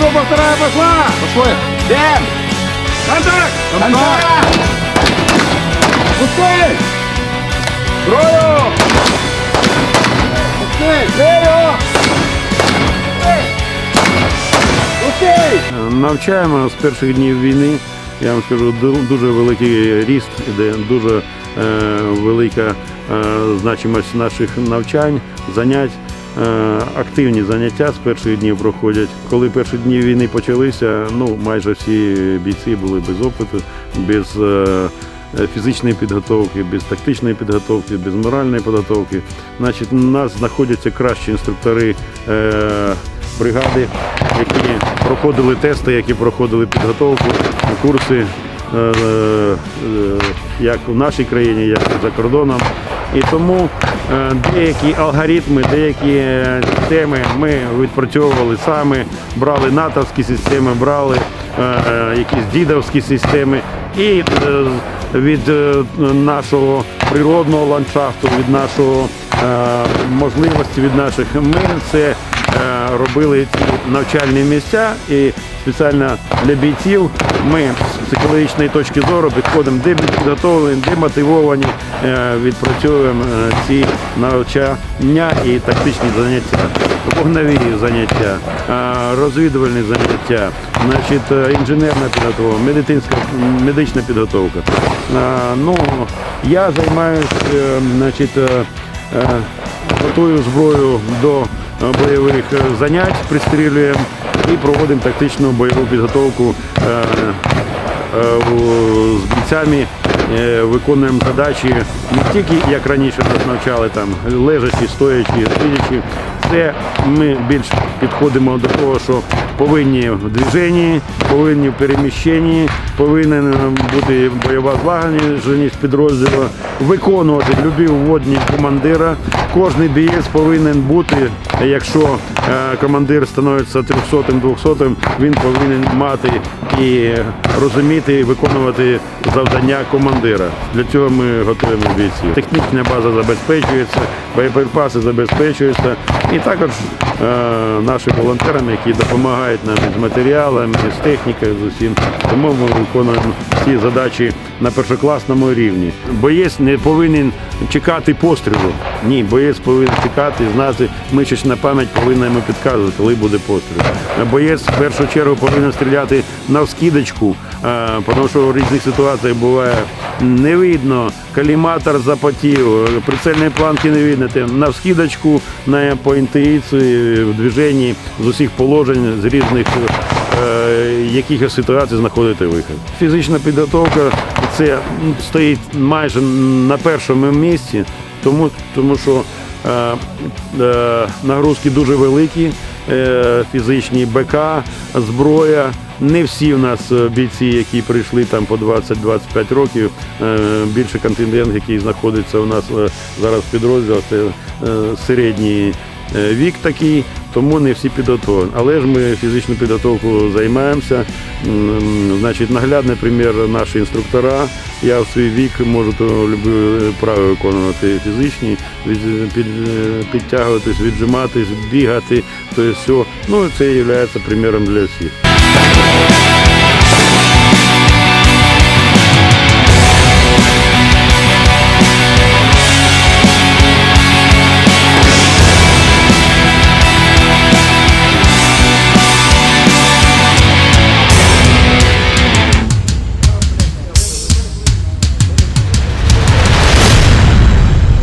Группа вторая пошла! Пошли. Дем. Контакт! Контакт. Пусти. Зброю. Пусти. Зброю. Пусти. Навчаємо з перших днів війни. Я вам скажу, ду- дуже великий ріст, іде дуже е, велика е, значимость наших навчань, занять. Е, активні заняття з перших днів проходять. Коли перші дні війни почалися, ну майже всі бійці були без опиту, без е, фізичної підготовки, без тактичної підготовки, без моральної підготовки. Значить, у нас знаходяться кращі інструктори е, бригади, які проходили тести, які проходили підготовку, курси як в нашій країні, як і за кордоном. І тому деякі алгоритми, деякі е, системи ми відпрацьовували самі, брали натовські системи, брали е, е, якісь дідовські системи. І е, від е, нашого природного ландшафту, від нашого е, можливості, від наших. Ми це е, робили ці навчальні місця. І спеціально для бійців ми психологічної точки зору підходимо, де підготовлені, де мотивовані, е, відпрацьовуємо е, ці навчання і тактичні заняття, вогневі заняття, е, розвідувальні заняття, значить, інженерна підготовка, медицинська, медична підготовка. Ну, я займаюся, значить, готую зброю до бойових занять, пристрілюємо і проводимо тактичну бойову підготовку з бійцями. е, Виконуємо задачі не тільки як раніше нас навчали, там лежачі, стоячі, сидячі. Це ми більш підходимо до того, що повинні в движенні, повинні в переміщенні, повинна бути бойова злагодженість підрозділу, виконувати любі вводні командира. Кожний бієць повинен бути, якщо е, командир становиться 300-м, 200-м, він повинен мати і розуміти, і виконувати завдання командира. Для цього ми готуємо бійців. Технічна база забезпечується, боєприпаси забезпечуються. І також е, наші волонтерами, які допомагають нам з матеріалами, з технікою, з усім. Тому ми виконуємо ці задачі на першокласному рівні. Боєць не повинен чекати пострілу. Ні, боєць повинен чекати, знати. Ми пам'ять повинні йому підказувати, коли буде постріл. Боєць в першу чергу повинен стріляти на вскидочку, е, тому що в різних ситуаціях буває не видно, каліматор запотів, прицельної планки не видно. Ти На вскидочку, на по інтуїції, в движенні з усіх положень, з різних е, якихось ситуацій знаходити вихід. Фізична підготовка це стоїть майже на першому місці, тому, тому що е, е, нагрузки дуже великі, е, фізичні БК, зброя. Не всі в нас е, бійці, які прийшли там по 20-25 років. Е, Більше контингент, який знаходиться у нас е, зараз в підрозділах, це середній вік такий, тому не всі підготовлені. Але ж ми фізичну підготовку займаємося. Значить, наглядний примір наші інструктора. Я в свій вік можу то люблю право виконувати фізичні, від- під, підтягуватись, віджиматись, бігати, то все. Ну це є приміром для всіх.